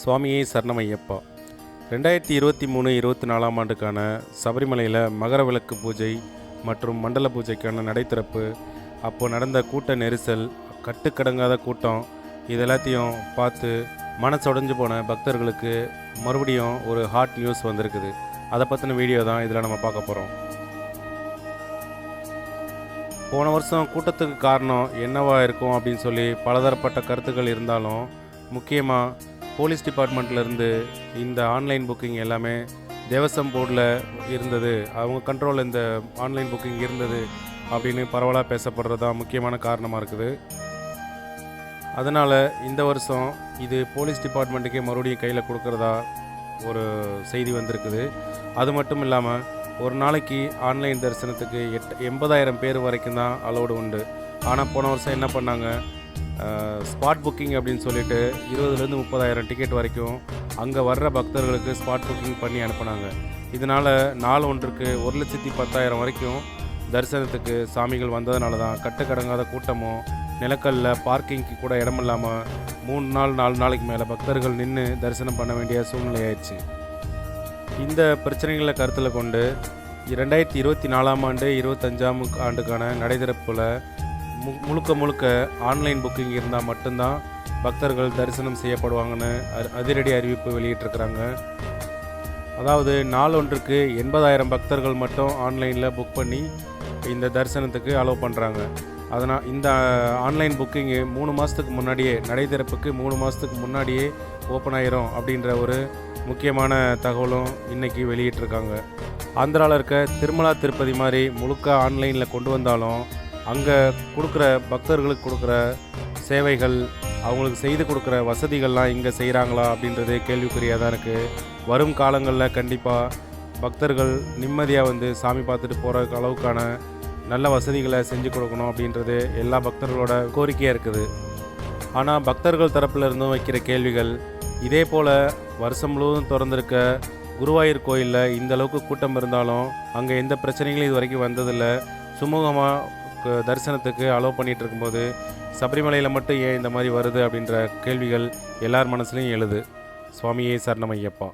சுவாமியே சரணமையப்பா. ரெண்டாயிரத்தி இருபத்தி மூணு இருபத்தி நாலாம் ஆண்டுக்கான சபரிமலையில் மகர விளக்கு பூஜை மற்றும் மண்டல பூஜைக்கான நடைத்திறப்பு அப்போது நடந்த கூட்ட நெரிசல் கட்டுக்கடங்காத கூட்டம் இது எல்லாத்தையும் பார்த்து மனசொடைஞ்சு போன பக்தர்களுக்கு மறுபடியும் ஒரு ஹாட் நியூஸ் வந்திருக்குது. அதை பற்றின வீடியோ தான் இதில் நம்ம பார்க்க போகிறோம் போன வருஷம் கூட்டத்துக்கு காரணம் என்னவா இருக்கும் அப்படின்னு சொல்லி பலதரப்பட்ட கருத்துக்கள் இருந்தாலும் முக்கியமாக போலீஸ் டிபார்ட்மெண்ட்லேருந்து இந்த ஆன்லைன் புக்கிங் எல்லாமே தேவசம் போர்டில் இருந்தது. அவங்க கண்ட்ரோலில் இந்த ஆன்லைன் புக்கிங் இருந்தது அப்படின்னு பரவலாக பேசப்படுறது தான் முக்கியமான காரணமாக இருக்குது. அதனால் இந்த வருஷம் இது போலீஸ் டிபார்ட்மெண்ட்டுக்கே மறுபடியும் கையில் கொடுக்குறதா ஒரு செய்தி வந்திருக்குது. அது மட்டும் இல்லாமல் ஒரு நாளைக்கு ஆன்லைன் தரிசனத்துக்கு எட் எண்பதாயிரம் பேர் வரைக்கும் தான் அலோடு உண்டு. ஆனால் போன வருஷம் என்ன பண்ணாங்க? ஸ்பாட் புக்கிங் அப்படின்னு சொல்லிட்டு இருபதுலேருந்து முப்பதாயிரம் டிக்கெட் வரைக்கும் அங்கே வர்ற பக்தர்களுக்கு ஸ்பாட் புக்கிங் பண்ணி அனுப்புனாங்க. இதனால் நாள் ஒன்றுக்கு ஒரு லட்சத்தி பத்தாயிரம் வரைக்கும் தரிசனத்துக்கு சாமிகள் வந்ததுனால தான் கட்டுக்கடங்காத கூட்டமும் நிலக்கல்ல பார்க்கிங்க்கு கூட இடம் இல்லாமல் மூணு நாள் நாலு நாளைக்கு மேலே பக்தர்கள் நின்று தரிசனம் பண்ண வேண்டிய சூழ்நிலையாயிடுச்சு இந்த பிரச்சனைகளை கருத்தில் கொண்டு ரெண்டாயிரத்தி இருபத்தி நாலாம் ஆண்டு இருபத்தஞ்சாம் ஆண்டுக்கான நடைதிறப்பில் மு முழுக்க முழுக்க ஆன்லைன் புக்கிங் இருந்தால் மட்டும்தான் பக்தர்கள் தரிசனம் செய்யப்படுவாங்கன்னு அ- அதிரடி அறிவிப்பு வெளியிட்டிருக்கிறாங்க. அதாவது நாள் ஒன்றுக்கு எண்பதாயிரம் பக்தர்கள் மட்டும் ஆன்லைனில் புக் பண்ணி இந்த தரிசனத்துக்கு அலோவ் பண்ணுறாங்க அதனால் இந்த ஆன்லைன் புக்கிங்கு மூணு மாதத்துக்கு முன்னாடியே நடைதிறப்புக்கு மூணு மாதத்துக்கு முன்னாடியே ஓப்பன் ஆயிரும் அப்படின்ற ஒரு முக்கியமான தகவலும் இன்றைக்கி வெளியிட்டிருக்காங்க. ஆந்திராவில் இருக்க திருமலா திருப்பதி மாதிரி முழுக்க ஆன்லைனில் கொண்டு வந்தாலும் அங்கே கொடுக்குற பக்தர்களுக்கு கொடுக்குற சேவைகள் அவங்களுக்கு செய்து கொடுக்குற வசதிகள்லாம் இங்கே செய்கிறாங்களா அப்படின்றது கேள்விக்குறியாக தான் இருக்குது வரும் காலங்களில் கண்டிப்பாக பக்தர்கள் நிம்மதியாக வந்து சாமி பார்த்துட்டு போகிற அளவுக்கான நல்ல வசதிகளை செஞ்சு கொடுக்கணும் அப்படின்றது எல்லா பக்தர்களோட கோரிக்கையாக இருக்குது. ஆனால் பக்தர்கள் தரப்புல இருந்தும் வைக்கிற கேள்விகள் இதே போல் வருஷம் முழுவதும் திறந்திருக்க குருவாயூர் கோயிலில் இந்த அளவுக்கு கூட்டம் இருந்தாலும் அங்கே எந்த பிரச்சனைகளும் இது வரைக்கும் வந்ததில்லை. சுமூகமாக தரிசனத்துக்கு அலோவ் பண்ணிகிட்டு இருக்கும்போது சபரிமலையில் மட்டும் ஏன் இந்த மாதிரி வருது அப்படின்ற கேள்விகள் எல்லார் மனசுலையும் எழுது. சுவாமியே சரணமையப்பா